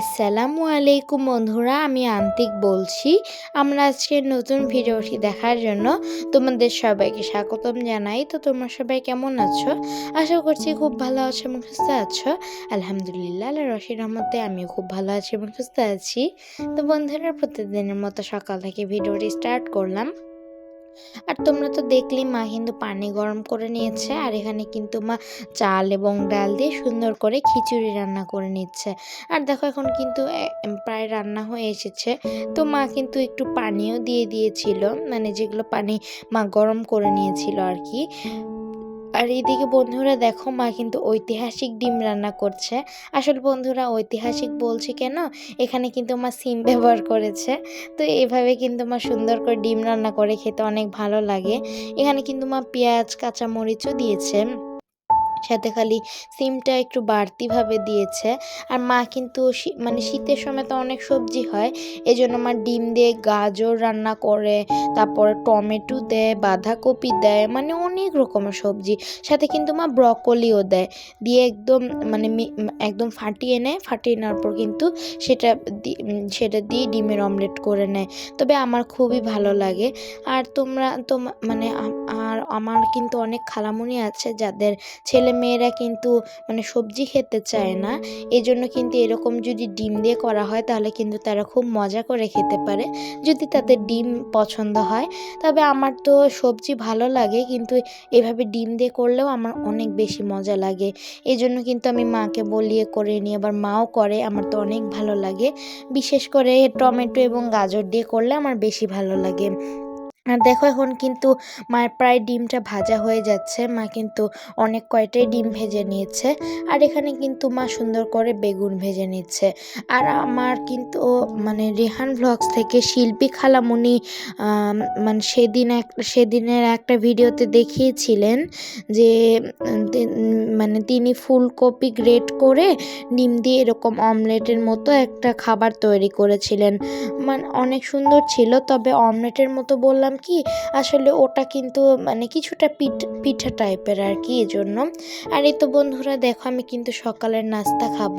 আসসালামু আলাইকুম বন্ধুরা, আমি আন্তিক বলছি। আমরা আজকে নতুন ভিডিওটি দেখার জন্য তোমাদের সবাইকে স্বাগতম জানাই। তো তোমরা সবাই কেমন আছো? আশা করছি খুব ভালো আছো এবং সুস্থ আছো। আলহামদুলিল্লাহ আল্লাহ রশির রহমতে আমিও খুব ভালো আছি এবং সুস্থ আছি। তো বন্ধুরা, প্রতিদিনের মতো সকাল থেকে ভিডিওটি স্টার্ট করলাম। আর তোমরা তো দেখলি মা কিন্তু পানি গরম করে নিয়েছে আর এখানে কিন্তু মা চাল এবং ডাল দিয়ে সুন্দর করে খিচুড়ি রান্না করে নিচ্ছে। আর দেখো এখন কিন্তু প্রায় রান্না হয়ে এসেছে। তো মা কিন্তু একটু পানিও দিয়ে দিয়েছিল মানে যেগুলো পানি মা গরম করে নিয়েছিল আর কি। আর এদিকে বন্ধুরা দেখো মা কিন্তু ঐতিহাসিক ডিম রান্না করছে। আসল বন্ধুরা ঐতিহাসিক বলছি কেন? এখানে কিন্তু মা সিম ব্যবহার করেছে। তো এভাবে কিন্তু মা সুন্দর করে ডিম রান্না করে খেতে অনেক ভালো লাগে। এখানে কিন্তু মা পেঁয়াজ, কাঁচামরিচও দিয়েছে। সাথে খালি সিমটা একটু বাড়তিভাবে দিয়েছে। আর মা কিন্তু মানে শীতের সময় তো অনেক সবজি হয় এই জন্য মা ডিম দিয়ে গাজর রান্না করে, তারপরে টমেটো দেয়, বাঁধাকপি দেয় মানে অনেক রকমের সবজি। সাথে কিন্তু মা ব্রকলিও দেয়, দিয়ে একদম মানে একদম ফাটিয়ে নেয়, ফাটিয়ে নেওয়ার পর কিন্তু সেটা সেটা দিয়ে ডিমের অমলেট করে নেয়। তবে আমার খুবই ভালো লাগে। আর তোমরা তো মানে আর আমার কিন্তু অনেক খালামুনি আছে যাদের ছেলে মেয়েরা কিন্তু মানে সবজি খেতে চায় না। এই জন্য কিন্তু এরকম যদি ডিম দিয়ে করা হয়, তাহলে কিন্তু তারা খুব মজা করে খেতে পারে। যদি তাদের ডিম পছন্দ হয়, তবে আমার তো সবজি ভালো লাগে, কিন্তু এভাবে ডিম দিয়ে করলেও আমার অনেক বেশি মজা লাগে। এই জন্য কিন্তু আমি মাকে বলিয়ে করে নিই আবার মাও করে, আমার তো অনেক ভালো লাগে। বিশেষ করে টমেটো এবং গাজর দিয়ে করলে আমার বেশি ভালো লাগে। আর দেখো এখন কিন্তু মায়ের প্রায় ডিমটা ভাজা হয়ে যাচ্ছে। মা কিন্তু অনেক কয়টাই ডিম ভেজে নিয়েছে। আর এখানে কিন্তু মা সুন্দর করে বেগুন ভেজে নিচ্ছে। আর আমার কিন্তু মানে রেহান ভ্লগস থেকে শিল্পী খালামুনি মানে সেদিন এক, সেদিনের একটা ভিডিওতে দেখিয়েছিলেন যে মানে তিনি ফুলকপি গ্রেট করে ডিম দিয়ে এরকম অমলেটের মতো একটা খাবার তৈরি করেছিলেন। মানে অনেক সুন্দর ছিল, তবে অমলেটের মতো বললাম কি, আসলে ওটা কিন্তু মানে কিছুটা পিঠ, পিঠা টাইপের আর কি এজন্য। আর এই তো বন্ধুরা, দেখো আমি কিন্তু সকালের নাস্তা খাব।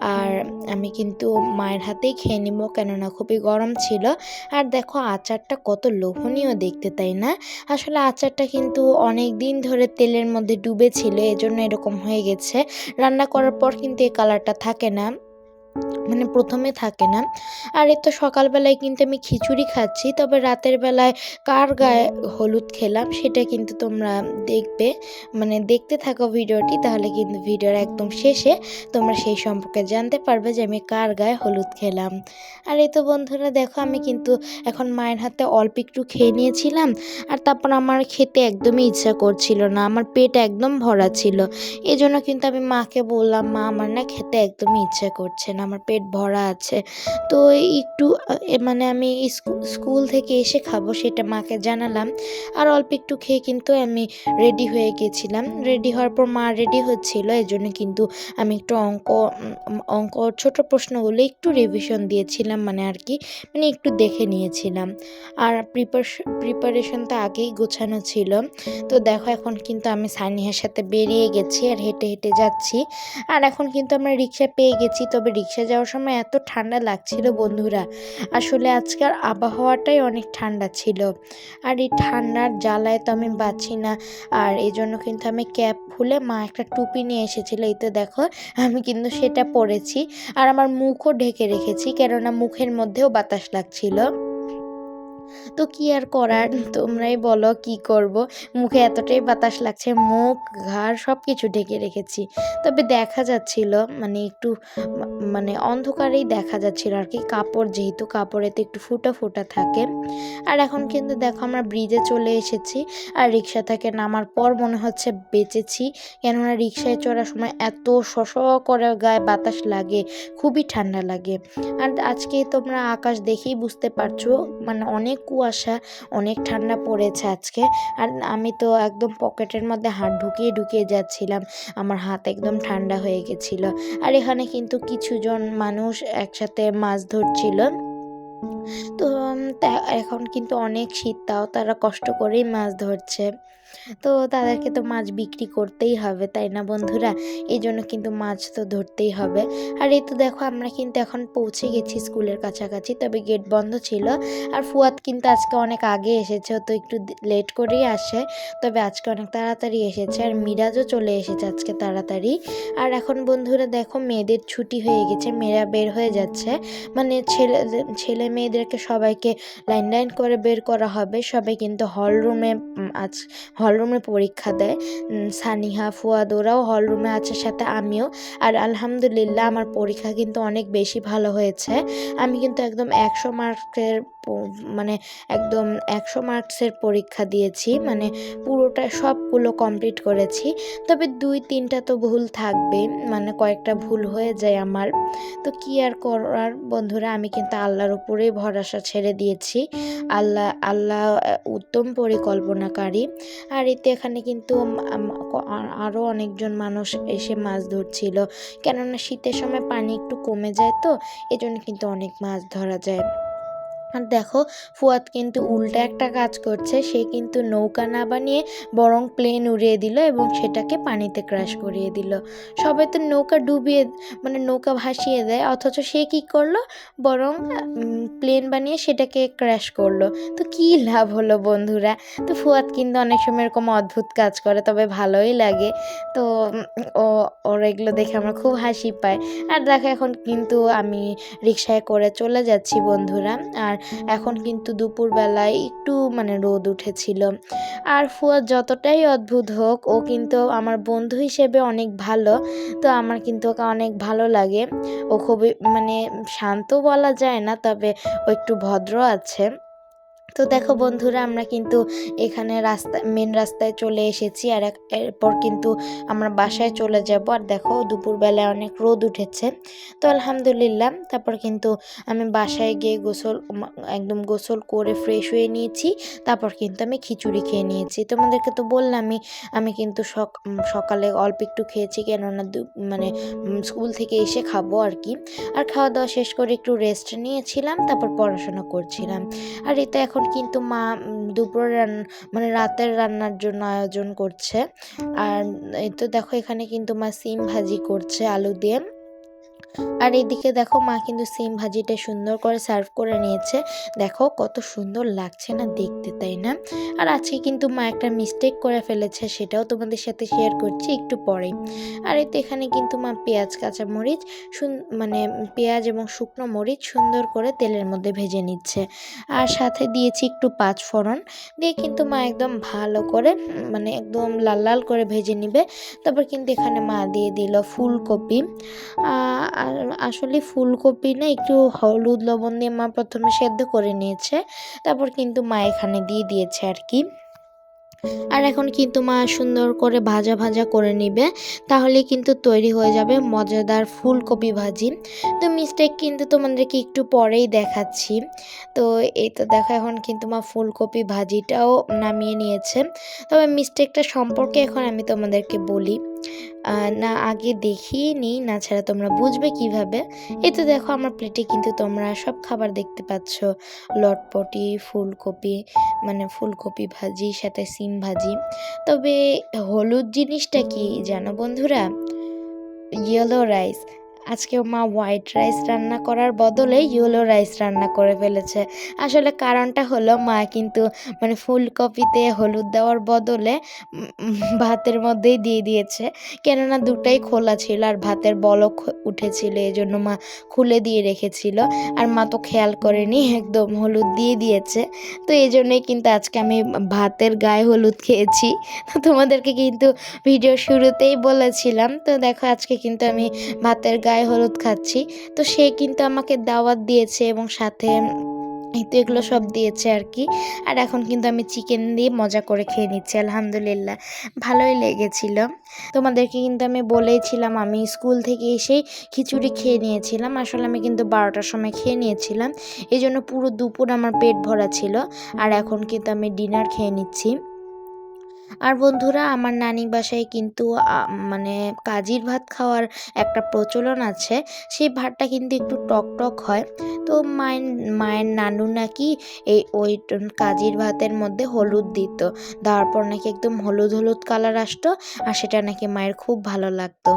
আর আমি কিন্তু মায়ের হাতেই খেয়ে নিব, কেননা খুবই গরম ছিল। আর দেখো আচারটা কত লোভনীয় দেখতে, তাই না? আসলে আচারটা কিন্তু অনেক দিন ধরে তেলের মধ্যে ডুবে ছিল এজন্য এরকম হয়ে গেছে। রান্না করার পর কিন্তু এই কালারটা থাকে না। মানে প্রথমে থাকে না। আর এই তো সকালবেলায় কিন্তু আমি খিচুড়ি খাচ্ছি, তবে রাতের বেলায় কার গায়ে হলুদ খেলাম সেটা কিন্তু তোমরা দেখবে। মানে দেখতে থাকো ভিডিওটি, তাহলে কিন্তু ভিডিওর একদম শেষে তোমরা সেই সম্পর্কে জানতে পারবে যে আমি কার গায়ে হলুদ খেলাম। আর এই তো বন্ধুরা দেখো, আমি কিন্তু এখন মায়ের হাতে অল্প একটু খেয়ে নিয়েছিলাম, আর তারপর আমার খেতে একদমই ইচ্ছা করছিল না, আমার পেট একদম ভরা ছিল। এই জন্য কিন্তু আমি মাকে বললাম, মা, আমার না খেতে একদমই ইচ্ছা করছে না। আমার পেট ভরা আছে। তো একটু মানে আমি স্কুল থেকে এসে খাব সেটা মাকে জানালাম। আর অল্প একটু খেয়ে কিন্তু আমি রেডি হয়ে গেছিলাম। রেডি হওয়ার পর মা রেডি হচ্ছিল এই জন্য কিন্তু আমি একটু অঙ্ক অঙ্ক ছোট প্রশ্নগুলো একটু রিভিশন দিয়েছিলাম মানে আর কি মানে একটু দেখে নিয়েছিলাম। আর প্রিপারেশন প্রিপারেশন তো আগেই গোছানো ছিল। তো দেখো এখন কিন্তু আমি সানিহার সাথে বেরিয়ে গেছি আর হেঁটে হেঁটে যাচ্ছি। আর এখন কিন্তু আমরা রিক্সা পেয়ে গেছি, তবে রিক্সা যাওয়ার সময় এত ঠান্ডা লাগছিল বন্ধুরা। আসলে আজকাল আবহাওয়াটাই অনেক ঠান্ডা ছিল। আর এই ঠান্ডার জ্বালায় তো আমি বাঁচি না। আর এই জন্য কিন্তু আমি ক্যাপ খুলে মা একটা টুপি নিয়ে এসেছিল। এই তো দেখো, আমি কিন্তু সেটা পরেছি। আর আমার মুখও ঢেকে রেখেছি, কেননা মুখের মধ্যেও বাতাস লাগছিল। তো কি আর করার? তোমরাই বলো কি করব? মুখে এতটাই বাতাস লাগছে, মুখ, ঘাড় সব কিছু ঢেকে রেখেছি। তবে দেখা যাচ্ছিল মানে একটু মানে অন্ধকারেই দেখা যাচ্ছিল আর কি। কাপড়, যেহেতু কাপড়েতে একটু ফুটা ফুটা থাকে। আর এখন কিন্তু দেখো আমরা ব্রিজে চলে এসেছি। আর রিক্সা থেকে নামার পর মনে হচ্ছে বেঁচেছি। কেননা রিক্সায় চড়ার সময় এত শশ করে গায়ে বাতাস লাগে, খুবই ঠান্ডা লাগে। আর আজকে তোমরা আকাশ দেখেই বুঝতে পারছ মানে অনেক কুয়াশা, অনেক ঠান্ডা পড়েছে আজকে। আর আমি তো একদম পকেটের মধ্যে হাত ঢুকিয়ে ঢুকিয়ে যাচ্ছিলাম। আমার হাত একদম ঠান্ডা হয়ে গেছিল। আর এখানে কিন্তু কিছুজন মানুষ একসাথে মাছ ধরছিল। তো এখন কিন্তু অনেক শীত, তাও তারা কষ্ট করেই মাছ ধরছে। তো তাদেরকে তো মাছ বিক্রি করতেই হবে, তাই না বন্ধুরা? এই জন্য কিন্তু মাছ তো ধরতেই হবে। আর এই তো দেখো, আমরা কিন্তু এখন পৌঁছে গেছি স্কুলের কাছাকাছি, তবে গেট বন্ধ ছিল। আর ফুয়াদ কিন্তু আজকে অনেক আগে এসেছে তো একটু লেট করেই আসে, তবে আজকে অনেক তাড়াতাড়ি এসেছে। আর মিরাজও চলে এসেছে আজকে তাড়াতাড়ি। আর এখন বন্ধুরা দেখো, মেয়েদের ছুটি হয়ে গেছে, মেয়েরা বের হয়ে যাচ্ছে। মানে ছেলে ছেলে মেয়েদেরকে সবাইকে লাইন লাইন করে বের করা হবে। সবাই কিন্তু হল রুমে আজ হল রুমে পরীক্ষা দেয়। সানিহা, ফুয়াদ, ওরাও হলরুমে আছে সাথে আমিও। আর আলহামদুলিল্লাহ আমার পরীক্ষা কিন্তু অনেক বেশি ভালো হয়েছে। আমি কিন্তু একদম একশো মার্কের মানে একদম একশো মার্কসের পরীক্ষা দিয়েছি মানে পুরোটা সবগুলো কমপ্লিট করেছি। তবে দুই, তিনটা তো ভুল থাকবে মানে কয়েকটা ভুল হয়ে যায় আমার। তো কি আর করার বন্ধুরা, আমি কিন্তু আল্লাহর উপরেই ভরসা ছেড়ে দিয়েছি। আল্লাহ আল্লাহ উত্তম পরিকল্পনাকারী। আর এতে এখানে কিন্তু আরও অনেকজন মানুষ এসে মাছ ধরছিল। কেননা শীতের সময় পানি একটু কমে যায় তো, এজন্য কিন্তু অনেক মাছ ধরা যায়। আর দেখো, ফুয়াদ কিন্তু উল্টা একটা কাজ করছে। সে কিন্তু নৌকা না বানিয়ে বরং প্লেন উড়িয়ে দিল এবং সেটাকে পানিতে ক্র্যাশ করিয়ে দিল। সবাই তো নৌকা ডুবিয়ে মানে নৌকা ভাসিয়ে দেয়। অথচ সে কি করল? বরং প্লেন বানিয়ে সেটাকে ক্র্যাশ করল। তো কি লাভ হলো বন্ধুরা? তো ফুয়াদ কিন্তু অনেক সময় এরকম অদ্ভুত কাজ করে, তবে ভালোই লাগে। তো, ও, ওর এগুলো দেখে আমরা খুব হাসি পায়। আর দেখো, এখন কিন্তু আমি রিক্সায় করে চলে যাচ্ছি বন্ধুরা। আর এখন কিন্তু দুপুরবেলায় একটু মানে রোদ উঠেছিল। আর ফুয়া যতটাই অদ্ভুত হোক, ও কিন্তু আমার বন্ধু হিসেবে অনেক ভালো, তো আমার কিন্তু ওকে অনেক ভালো লাগে। ও খুবই মানে শান্ত বলা যায় না, তবে ও একটু ভদ্র আছে। তো দেখো বন্ধুরা, আমরা কিন্তু এখানে রাস্তা মেন রাস্তায় চলে এসেছি আর এরপর কিন্তু আমরা বাসায় চলে যাব। আর দেখো দুপুরবেলায় অনেক রোদ উঠেছে। তো আলহামদুলিল্লাহ, তারপর কিন্তু আমি বাসায় গিয়ে গোসল একদম গোসল করে ফ্রেশ হয়ে নিয়েছি। তারপর কিন্তু আমি খিচুড়ি খেয়ে নিয়েছি। তোমাদেরকে তো বললামই, আমি কিন্তু সক- সকালে অল্প একটু খেয়েছি কেননা মানে স্কুল থেকে এসে খাব আর কি। আর খাওয়া দাওয়া শেষ করে একটু রেস্ট নিয়েছিলাম, তারপর পড়াশোনা করছিলাম। আর এটা এখন কিন্তু মা দুপুরে দুপুরের মানে রাতের রান্নার জন্য আয়োজন করছে। আর এই তো দেখো এখানে কিন্তু মা সিম ভাজি করছে আলু দিয়ে। আর এদিকে দেখো মা কিন্তু সিম ভাজিটা সুন্দর করে সার্ভ করে নিয়েছে। দেখো কত সুন্দর লাগছে না দেখতে, তাই না? আর আজকে কিন্তু মা একটা মিস্টেক করে ফেলেছে, সেটাও তোমাদের সাথে শেয়ার করছি একটু পরে। আর এই তো এখানে কিন্তু মা পেঁয়াজ কাঁচা মরিচ মানে পেঁয়াজ এবং শুকনো মরিচ সুন্দর করে তেলের মধ্যে ভেজে নিচ্ছে। আর সাথে দিয়েছি একটু পাঁচ ফোড়ন। দিয়ে কিন্তু মা একদম ভালো করে মানে একদম লাল লাল করে ভেজে নিবে। তারপর কিন্তু এখানে মা দিয়ে দিল ফুলকপি। আর আসলে ফুলকপি না একটু হলুদ লবণ দিয়ে মা প্রথমে সেদ্ধ করে নিয়েছে। তারপর কিন্তু মা এখানে দিয়ে দিয়েছে আর কি। আর এখন কিন্তু মা সুন্দর করে ভাজা ভাজা করে নিবে, তাহলে কিন্তু তৈরি হয়ে যাবে মজাদার ফুলকপি ভাজি। তো মিস্টেক কিন্তু তোমাদেরকে একটু পরেই দেখাচ্ছি। তো এই তো দেখো এখন কিন্তু মা ফুলকপি ভাজিটাও নামিয়ে নিয়েছে। তবে মিস্টেকটা সম্পর্কে এখন আমি তোমাদেরকে বলি। না, আগে দেখিয়ে নিই, না ছাড়া তোমরা বুঝবে কীভাবে। এই তো দেখো, আমার প্লেটে কিন্তু তোমরা সব খাবার দেখতে পাচ্ছ। লটপটি, ফুলকপি মানে ফুলকপি ভাজি, সাথে সিম ভাজি। তবে হলুদ জিনিসটা কি জানো বন্ধুরা? ইয়েলো রাইস আজকে মা হোয়াইট রাইস রান্না করার বদলে ইয়েলো রাইস রান্না করে ফেলেছে। আসলে কারণটা হলো মা কিন্তু মানে ফুলকপিতে হলুদ দেওয়ার বদলে ভাতের মধ্যেই দিয়ে দিয়েছে। কেননা দুটাই খোলা ছিল আর ভাতের বলক উঠেছিল এই জন্য মা খুলে দিয়ে রেখেছিল। আর মা তো খেয়াল করেনি, একদম হলুদ দিয়ে দিয়েছে। তো এই জন্যই কিন্তু আজকে আমি ভাতের গায়ে হলুদ খেয়েছি। তো তোমাদেরকে কিন্তু ভিডিও শুরুতেই বলেছিলাম। তো দেখো আজকে কিন্তু আমি ভাতের গায়ে হলুদ খাচ্ছি। তো সে কিন্তু আমাকে দাওয়াত দিয়েছে এবং সাথে তো এগুলো সব দিয়েছে আর কি। আর এখন কিন্তু আমি চিকেন দিয়ে মজা করে খেয়ে নিচ্ছি, আলহামদুলিল্লাহ। ভালোই লেগেছিল। তোমাদেরকে কিন্তু আমি বলেইছিলাম, আমি স্কুল থেকে এসেই খিচুড়ি খেয়ে নিয়েছিলাম। আসলে আমি কিন্তু বারোটার সময় খেয়ে নিয়েছিলাম। এই জন্য পুরো দুপুর আমার পেট ভরা ছিল। আর এখন কিন্তু আমি ডিনার খেয়ে নিচ্ছি। আর বন্ধুরা, আমার নানি বাসায় কিন্তু মানে কাজির ভাত খাওয়ার একটা প্রচলন আছে। সেই ভাতটা কিন্তু একটু টক টক হয়। তো মায়ের মায়ের নানু নাকি এই ওই কাজির ভাতের মধ্যে হলুদ দিত। দেওয়ার পর নাকি একদম হলুদ হলুদ কালার আসতো আর সেটা নাকি মায়ের খুব ভালো লাগতো।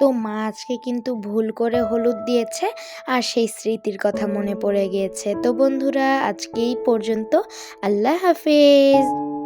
তো মা আজকে কিন্তু ভুল করে হলুদ দিয়েছে আর সেই স্মৃতির কথা মনে পড়ে গিয়েছে। তো বন্ধুরা, আজকে এই পর্যন্ত। আল্লাহ হাফেজ।